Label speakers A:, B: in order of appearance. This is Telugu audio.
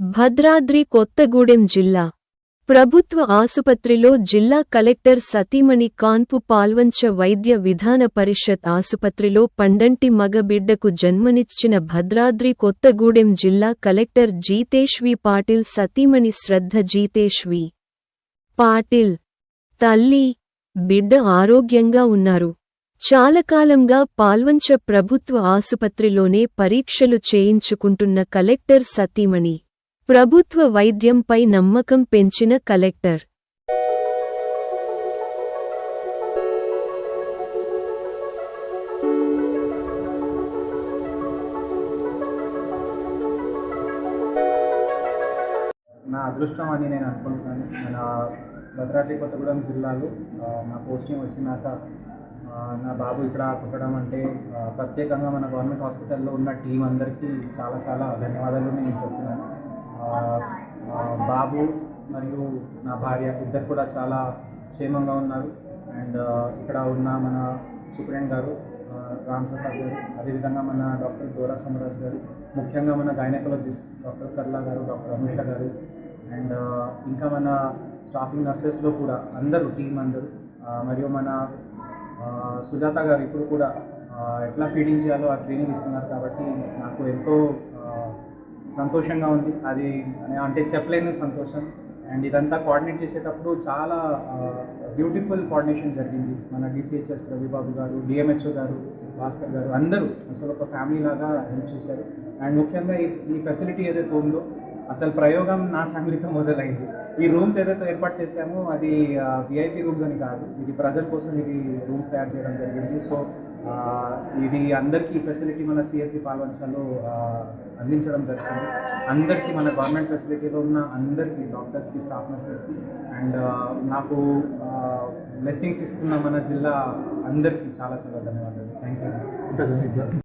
A: భద్రాద్రి కొత్తగూడెం జిల్లా ప్రభుత్వ ఆసుపత్రిలో జిల్లా కలెక్టర్ సతీమణి కాన్పు పాల్వంచ వైద్య విధాన పరిషత్ ఆసుపత్రిలో పండంటి మగబిడ్డకు జన్మనిచ్చిన భద్రాద్రి కొత్తగూడెం జిల్లా కలెక్టర్ జీతేష్వి పాటిల్ సతీమణి శ్రద్ధ జీతేష్వి పాటిల్ తల్లి బిడ్డ ఆరోగ్యంగా ఉన్నారు. చాలకాలంగా పాల్వంచ ప్రభుత్వ ఆసుపత్రిలోనే పరీక్షలు చేయించుకుంటున్న కలెక్టర్ సతీమణి ప్రభుత్వ వైద్యంపై నమ్మకం పెంచిన కలెక్టర్.
B: నా అదృష్టం అని నేను అనుకుంటున్నాను. మన భద్రాద్రి కొత్తగూడెం జిల్లాలో నా పోస్టింగ్ వచ్చినాక నా బాబు ఇక్కడ పుట్టడం అంటే ప్రత్యేకంగా మన గవర్నమెంట్ హాస్పిటల్లో ఉన్న టీం అందరికీ చాలా చాలా ధన్యవాదాలు నేను చెప్తున్నాను. బాబు మరియు నా భార్య ఇద్దరు కూడా చాలా క్షేమంగా ఉన్నారు. అండ్ ఇక్కడ ఉన్న మన సూపరింటెండెంట్ గారు ఆ, గారు అదేవిధంగా మన డాక్టర్ గోరా సోమరాజ్ గారు ముఖ్యంగా మన గైనకాలజిస్ట్ డాక్టర్ సర్లా గారు డాక్టర్ అమిష గారు అండ్ ఇంకా మన స్టాఫింగ్ నర్సెస్లో కూడా అందరూ టీం అందరూ మరియు మన సుజాత గారు ఇప్పుడు కూడా ఎట్లా ఫీడింగ్ చేయాలో ఆ ట్రైనింగ్ ఇస్తున్నారు కాబట్టి నాకు ఎంతో సంతోషంగా ఉంది. అది అంటే చెప్పలేని సంతోషం. అండ్ ఇదంతా కోఆర్డినేట్ చేసేటప్పుడు చాలా బ్యూటిఫుల్ కోఆర్డినేషన్ జరిగింది. మన డిసిహెచ్ఎస్ రవిబాబు గారు డిఎంహెచ్ఓ గారు భాస్కర్ గారు అందరూ అసలు ఒక ఫ్యామిలీ లాగా హెల్ప్ చేశారు. అండ్ ముఖ్యంగా ఈ ఈ ఫెసిలిటీ ఏదైతే ఉందో అసలు ప్రయోగం నా ఫ్యామిలీతో మొదలైంది. ఈ రూమ్స్ ఏదైతే ఏర్పాటు చేశామో అది విఐపి రూమ్స్ అని కాదు. ఇది ప్రజల కోసం ఇది రూమ్స్ తయారు చేయడం జరిగింది. సో ఇది అందరికీ ఫెసిలిటీ మన సిఎస్సి పాల్వంచలో అందించడం జరుగుతుంది. అందరికీ మన గవర్నమెంట్ ఫెసిలిటీలో ఉన్న అందరికీ డాక్టర్స్కి స్టాఫ్ నర్సెస్కి అండ్ నాకు బ్లెస్సింగ్స్ ఇస్తున్న మన జిల్లా అందరికీ చాలా చాలా ధన్యవాదాలు. Thank you